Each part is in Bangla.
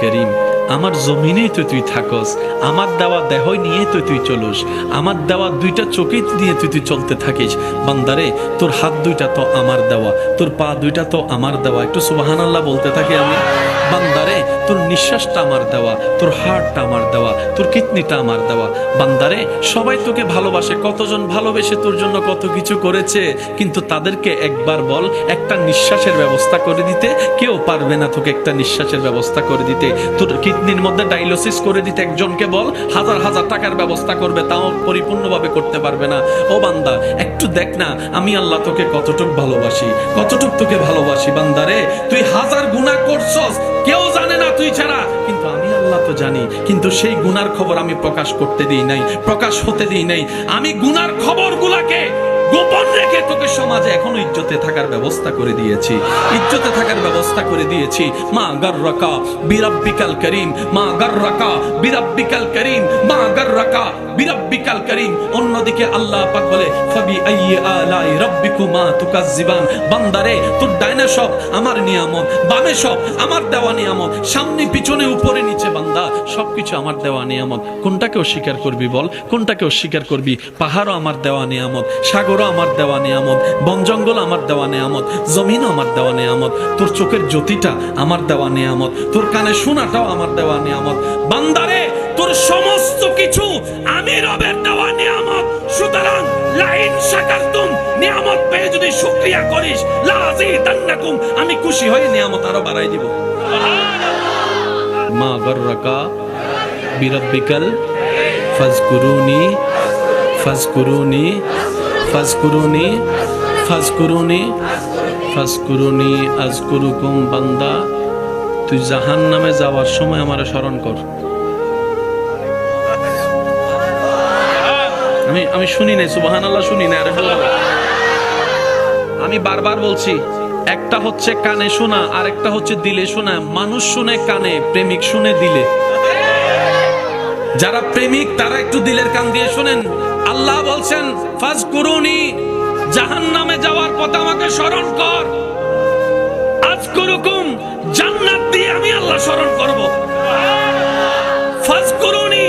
করিম। আমার জমিনেই তো তুই থাকস, আমার দেওয়া দেহ নিয়ে তো তুই চলুস, আমার দেওয়া দুইটা চোখে নিয়ে তুই তুই চলতে থাকিস। বান্দারে, তোর হাত দুইটা তো আমার দেওয়া, তোর পা দুইটা তো আমার দেওয়া। একটু সুবাহান আল্লাহ বলতে থাকি আমি। বান্দারে তোর নিঃশ্বাসটা আমার দেওয়া, তোর হার্টটা আমার দেওয়া, তোর কিডনিটা আমার দেওয়া। বান্দারে, সবাই তোকে ভালোবাসে, কতজন ভালোবেসে তোর জন্য কত কিছু করেছে, কিন্তু তাদেরকে একবার বল, একটা নিঃশ্বাসের ব্যবস্থা করে দিতে, কেউ পারবে না তোকে একটা নিঃশ্বাসের ব্যবস্থা করে দিতে। তোর কিডনির মধ্যে ডায়ালিসিস করে দিতে একজনকে বল, হাজার হাজার টাকার ব্যবস্থা করবে, তাও পরিপূর্ণভাবে করতে পারবে না। ও বান্দা, একটু দেখ না, আমি আল্লাহ তোকে কতটুক ভালোবাসি, কতটুক তোকে ভালোবাসি বান্দারে। তুই হাজার গুনাহ করছস কেউ জানে না তুই ছাড়া। কিন্তু আমি আল্লাহ তো জানি, কিন্তু সেই গুনার খবর আমি প্রকাশ করতে দিই নাই, প্রকাশ হতে দিই নাই। আমি গুনার খবরগুলাকে গোপন রেখে তোকে সমাজে এখনও ইজ্জতে থাকার ব্যবস্থা করে দিয়েছি। ইজ্জতে থাকার ব্যবস্থা করে দিয়েছি। মা গার্রাকা, বিরাব্বিকাল করিম। মা গার্রাকা, বিরাব্বিকাল করিম। মা গার্রাকা, বিরাব্বিকাল করিম। অন্যদিকে আল্লাহ পাক বলে, ফাবি আইয়ি আলাই রাব্বিকুমা তুকাজ্জিবান। বান্দারে, তোর ডাইনে সব, আমার নিয়ামত। বামে সব, আমার দেওয়া নিয়ামত। সামনে, পিছনে, উপরে, নিচে, বান্দা, সবকিছু আমার দেওয়া নিয়ামত। কোনটাকে অস্বীকার করবি বল? কোনটাকে অস্বীকার করবি? পাহাড়ও আমার দেওয়া নিয়ামত। সাগরও আমার দেওয়া নিয়ামত, বন জঙ্গল আমার দেওয়া নিয়ামত জমিনও আমার দেওয়া নিয়ামত, তোর চোখের জ্যোতিটা আমার দেওয়া নিয়ামত, তোর কানে শোনাটাও আমার দেওয়া নিয়ামত। বান্দারে, তোর সমস্ত কিছু আমি রবের দেওয়া নিয়ামত। সুতরাং লাইন শাকারতুম নিয়ামত পেয়ে যদি শুকরিয়া করিস লাযিদান্নাকুম আমি খুশি হয়ে নিয়ামত আরও বাড়াই দিব। মা গর্রাকা বিরব্বিকাল, ফাজকুরুনি ফাজকুরুনি ফাজকুরুনি ফাজকুরুনি ফাজকুরুনি আজকুরুকুম বান্দা, তুই জাহান নামে যাওয়ার সময় আমার স্মরণ কর। আমি আমি শুনি নাই সুবাহান আল্লাহ শুনি না আমি বারবার বলছি, একটা হচ্ছে কানে শোনা আর একটা হচ্ছে দিলে শোনা। মানুষ শুনে কানে, প্রেমিক শুনে দিলে। যারা প্রেমিক, তারা একটু দিলের কান দিয়ে শোনেন। আল্লাহ বলছেন ফাজ করুনি জাহান নামে যাওয়ার পথে আমাকে স্মরণ কর। আজ করুকুম জান্নাত দিয়ে আমি আল্লাহ স্মরণ করব। ফাজ করুনি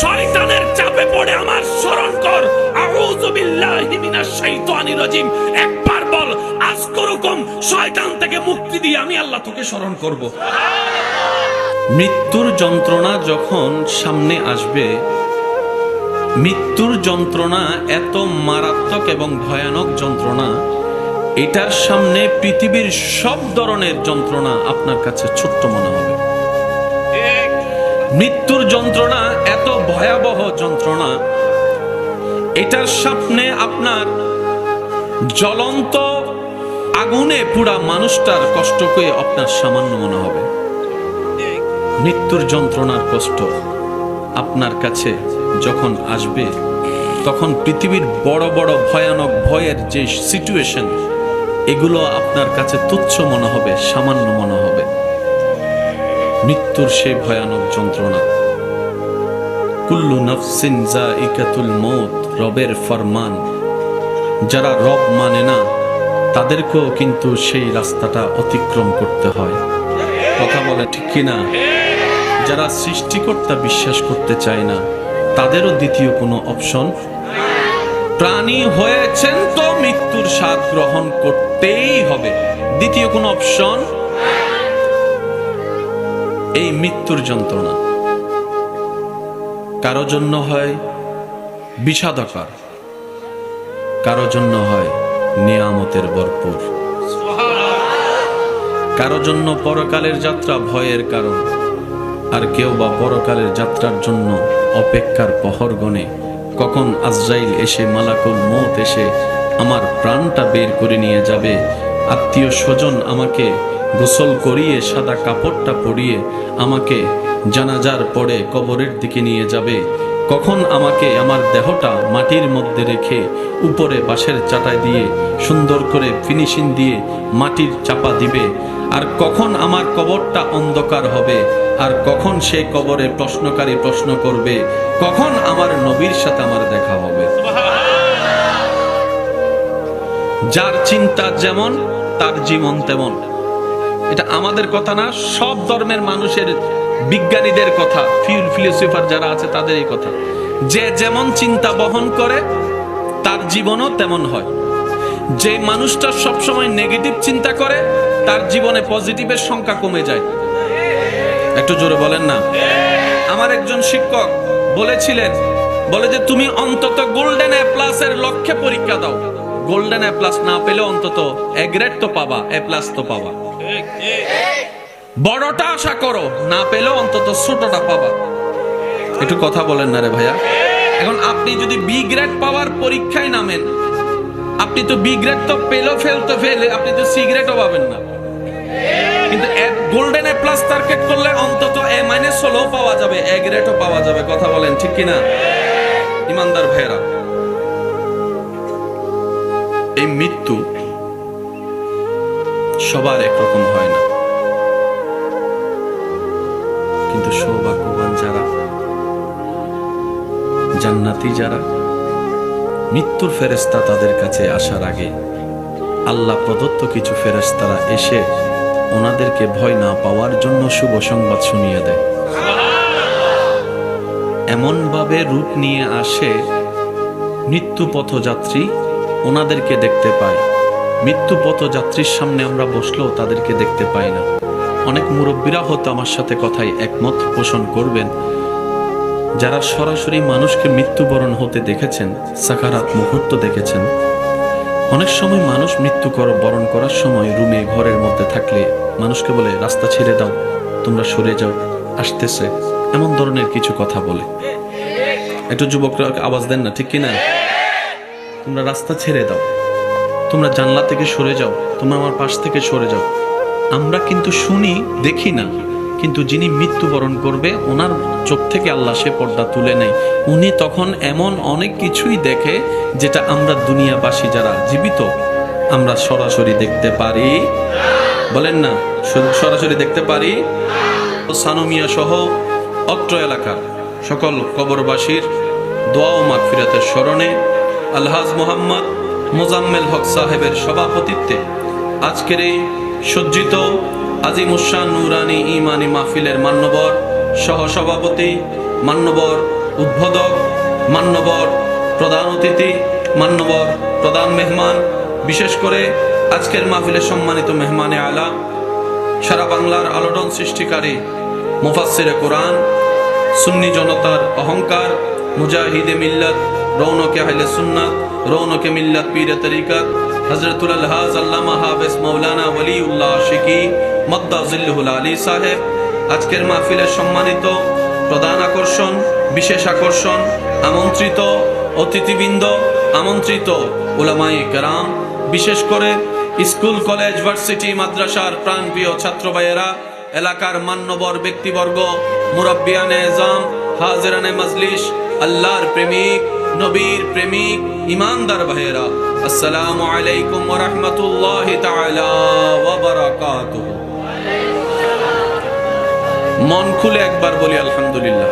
শয়তানের চাপে পড়ে আমার স্মরণ কর। আউযু বিল্লাহি মিনাশ শাইতানির রাজিম। একবার বল আজ করুকুম শয়তান থেকে মুক্তি দিয়ে আমি আল্লাহ তোকে স্মরণ করব। মৃত্যুর যন্ত্রণা যখন সামনে আসবে মৃত্যুর যন্ত্রণা এত মারাত্মক এবং ভয়ানক যন্ত্রণা, এটার সামনে পৃথিবীর সব ধরনের যন্ত্রণা আপনার কাছে ছোট্ট মনে হবে। মৃত্যুর যন্ত্রণা এত ভয়াবহ যন্ত্রণা, এটার সামনে আপনার জ্বলন্ত আগুনে পুরা মানুষটার কষ্টকে আপনার সামান্য মনে হবে। মৃত্যুর যন্ত্রণার কষ্ট আপনার কাছে যখন আসবে, তখন পৃথিবীর বড় বড় ভয়ানক ভয়ের যে সিচুয়েশন এগুলো আপনার কাছে তুচ্ছ মনে হবে, সামান্য মনে হবে। মৃত্যুর সেই ভয়ানক যন্ত্রণা। কুল্লু নফসিন জা ইকাতুল মৌত, রবের ফরমান। যারা রব মানে না, তাদেরকেও কিন্তু সেই রাস্তাটা অতিক্রম করতে হয়। কথা বলে ঠিক কিনা? যারা সৃষ্টিকর্তা বিশ্বাস করতে চায় না তাদেরও দ্বিতীয় কোনো অপশন। প্রাণী হয়েছেন তো মৃত্যুর স্বাদ গ্রহণ করতেই হবে। দ্বিতীয় কোনো অপশন? এই মৃত্যুর যন্ত্রণা। কারও জন্য হয় বিষাদকর, কারও জন্য হয় নিয়ামতের ভরপুর। কারও জন্য পরকালের যাত্রা ভয়ের কারণ, আর কেউ বা পরকালের যাত্রার জন্য অপেক্ষার পহর গণে কখন আজরাইল এসে মালাকুল মত এসে আমার প্রাণটা বের করে নিয়ে যাবে, আত্মীয় স্বজন আমাকে গোসল করিয়ে সাদা কাপড়টা পরিয়ে আমাকে জানাজার পরে কবরের দিকে নিয়ে যাবে কখন আমাকে আমার দেহটা মাটির মধ্যে রেখে উপরে বাঁশের চাটাই দিয়ে সুন্দর করে ফিনিশিং দিয়ে মাটির চাপা দিবে? আর কখন আমার কবরটা অন্ধকার হবে? আর কখন সে কবরে প্রশ্নকারী প্রশ্ন করবে? কখন আমার নবীর সাথে আমার দেখা হবে? যার চিন্তা যেমন, তার জীবন তেমন। এটা আমাদের কথা না, সব ধর্মের মানুষের বিজ্ঞানীদের কথা ফিলোসফার যারা আছে তাদের এই কথা। যে যেমন চিন্তা বহন করে, তার জীবনও তেমন হয়। যে মানুষটা সবসময় নেগেটিভ চিন্তা করে, তার জীবনে পজিটিভের সংখ্যা কমে যায়। একটু জোরে বলেন না? আমার একজন শিক্ষক বলেছিলেন, বলে যে তুমি অন্তত গোল্ডেন এ প্লাস এর লক্ষ্যে পরীক্ষা দাও। গোল্ডেন এ প্লাস না পেলে অন্তত এ গ্রেড তো পাবা এ প্লাস তো পাবা। বড়টা আশা করো, না পেলেও অন্তত ছোটটা পাবা। একটু কথা বলেন না রে ভাইয়া। এখন আপনি যদি বি গ্রেড পাওয়ার পরীক্ষায় নামেন, আপনি তো বি গ্রেড তো পেল ফেল তো ফেলে আপনি তো সি গ্রেডও পাবেন না। কিন্তু গোল্ডেন এ প্লাস টার্গেট করলে অন্তত এ মাইনাস হলেও পাওয়া যাবে এ গ্রেডও পাওয়া যাবে, কথা বলেন, ঠিক কিনা? ইমানদার ভাইয়েরা, এই মৃত্যু সবার একরকম হয় না। সৌভাগ্যবান যারা, জান্নাতি যারা, মৃত্যুর ফেরেস্তা তাদের কাছে আসার আগে আল্লাহ প্রদত্ত কিছু ফেরেস্তারা এসে ওনাদেরকে ভয় না পাওয়ার জন্য শুভ সংবাদ শুনিয়ে দেয়। এমনভাবে রূপ নিয়ে আসে মৃত্যু পথযাত্রী ওনাদেরকে দেখতে পায়। মৃত্যু পথযাত্রীর সামনে আমরা বসলেও তাদেরকে দেখতে পাই না। অনেক মুরব্বীরা হয়তো আমার সাথে কথায় একমত পোষণ করবেন। যারা সরাসরি মানুষকে মৃত্যুবরণ হতে দেখেছেন, সাকারাত মুহূর্ত দেখেছেন, অনেক সময় মানুষ মৃত্যু কর, বরণ করার সময় রুমে, ঘরের মধ্যে থাকলে মানুষকে বলে, রাস্তা ছেড়ে দাও, তোমরা সরে যাও, আসতেছে। এমন ধরনের কিছু কথা বলে। একটু যুবকরা আওয়াজ দেন না, ঠিক কিনা? তোমরা রাস্তা ছেড়ে দাও, তোমরা জানলা থেকে সরে যাও, তোমরা আমার পাশ থেকে সরে যাও। আমরা কিন্তু শুনি, দেখি না। কিন্তু যিনি মৃত্যুবরণ করবে, ওনার চোখ থেকে আল্লাহ সে পর্দা তুলে নেয়। উনি তখন এমন অনেক কিছুই দেখে যেটা আমরা দুনিয়াবাসী যারা জীবিত, আমরা সরাসরি দেখতে পারি। বলেন না সরাসরি দেখতে পারি? সানমিয়া সহ অত্র এলাকার সকল কবরবাসীর দোয়া ও মাগফিরাতের স্মরণে আলহাজ মোহাম্মদ মোজাম্মেল হক সাহেবের সভাপতিত্বে আজকের এই সজ্জিত আজিমুসান নুরানি ইমানি মাহফিলের মান্যবর সহসভাপতি, মান্যবর উদ্বোধক, মান্যবর প্রধান অতিথি, মান্যবর প্রধান মেহমান, বিশেষ করে আজকের মাহফিলের সম্মানিত মেহমানে আলা, সারা বাংলার আলোড়ন সৃষ্টিকারী মুফাসসিরে কোরআন, সুন্নি জনতার অহংকার, মুজাহিদে মিল্লাত, রৌনকে আহলে সুন্নাত, রৌনকে মিল্লাত পীরে তরিকাত হজরতুল আলহাজ আল্লামা হাফেজ মৌলানা ওলিউল্লাহ শিকি মদ্দা জিল্লুল আলী সাহেব। আজকের মাহফিলের সম্মানিত প্রধান আকর্ষণ, বিশেষ আকর্ষণ, আমন্ত্রিত অতিথিবৃন্দ, আমন্ত্রিত ওলামাই কেরাম, বিশেষ করে স্কুল, কলেজ, ভার্সিটি, মাদ্রাসার প্রাণপ্রিয় ছাত্র ভাইয়েরা এলাকার মান্যবর ব্যক্তিবর্গ, মুরব্বিয়ানে এজাম, হাজরানে মজলিস, আল্লাহর প্রেমিক নবীর প্রেমিক ইমানদার ভাইয়েরা, আসসালামু আলাইকুম ওয়া রাহমাতুল্লাহি তাআলা ওয়া বারাকাতুহু। মন খুলে একবার বলি আলহামদুলিল্লাহ।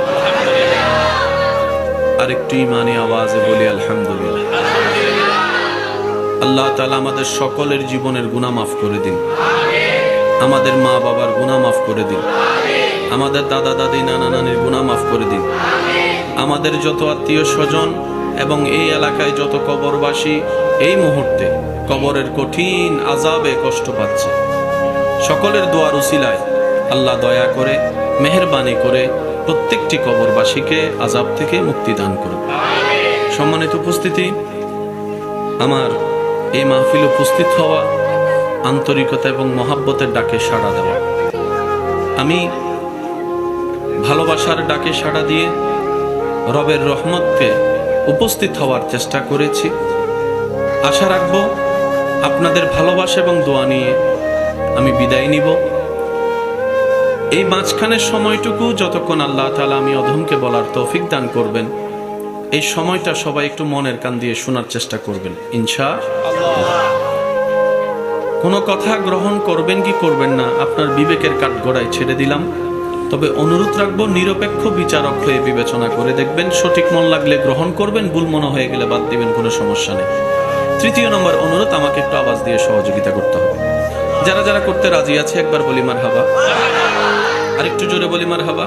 আরেকটু ইমানি আওয়াজে বলি আলহামদুলিল্লাহ। আল্লাহ তাআলা আমাদের সকলের জীবনের গুনাহ মাফ করে দিন। আমাদের মা বাবার গুনাহ মাফ করে দিন। আমাদের দাদা দাদি, নানা নানির গুনাহ মাফ করে দিন। আমাদের যত আত্মীয় স্বজন এবং এই এলাকায় যত কবরবাসী এই মুহূর্তে কবরের কঠিন আজাবে কষ্ট পাচ্ছে। সকলের দোয়ার উসিলায় আল্লাহ দয়া করে, মেহেরবানি করে প্রত্যেকটি কবরবাসীকে আজাব থেকে মুক্তি দান করুন। সম্মানিত উপস্থিতি, আমার এই মাহফিল উপস্থিত হওয়া আন্তরিকতা এবং মহাব্বতের ডাকে সাড়া দেওয়া। আমি ভালোবাসার ডাকে সাড়া দিয়ে রবের রহমতকে উপস্থিত হওয়ার চেষ্টা করেছি। আশা রাখব আপনাদের ভালোবাসা এবং দোয়া নিয়ে আমি বিদায় নিব। এই মাঝখানের সময়টুকু যতক্ষণ আল্লাহ তালা আমি অধমকে বলার তৌফিক দান করবেন, এই সময়টা সবাই একটু মনের কান দিয়ে শোনার চেষ্টা করবেন ইনশা কোনো কথা গ্রহণ করবেন কি করবেন না, আপনার বিবেকের কাঠগড়ায় ছেড়ে দিলাম। তবে অনুরোধ রাখব, নিরপেক্ষ বিচারক হয়ে বিবেচনা করে দেখবেন, সঠিক মন লাগলে গ্রহণ করবেন, ভুল মনে হয়ে গেলে বাদ দিবেন, কোনো সমস্যা নেই। তৃতীয় নম্বর অনুরোধ, আমাকে একটু আওয়াজ দিয়ে সহযোগিতা করতে হবে। যারা যারা করতে রাজি আছে, একবার বলিমার হাবা আরেকটু জোরে বলিমার হাবা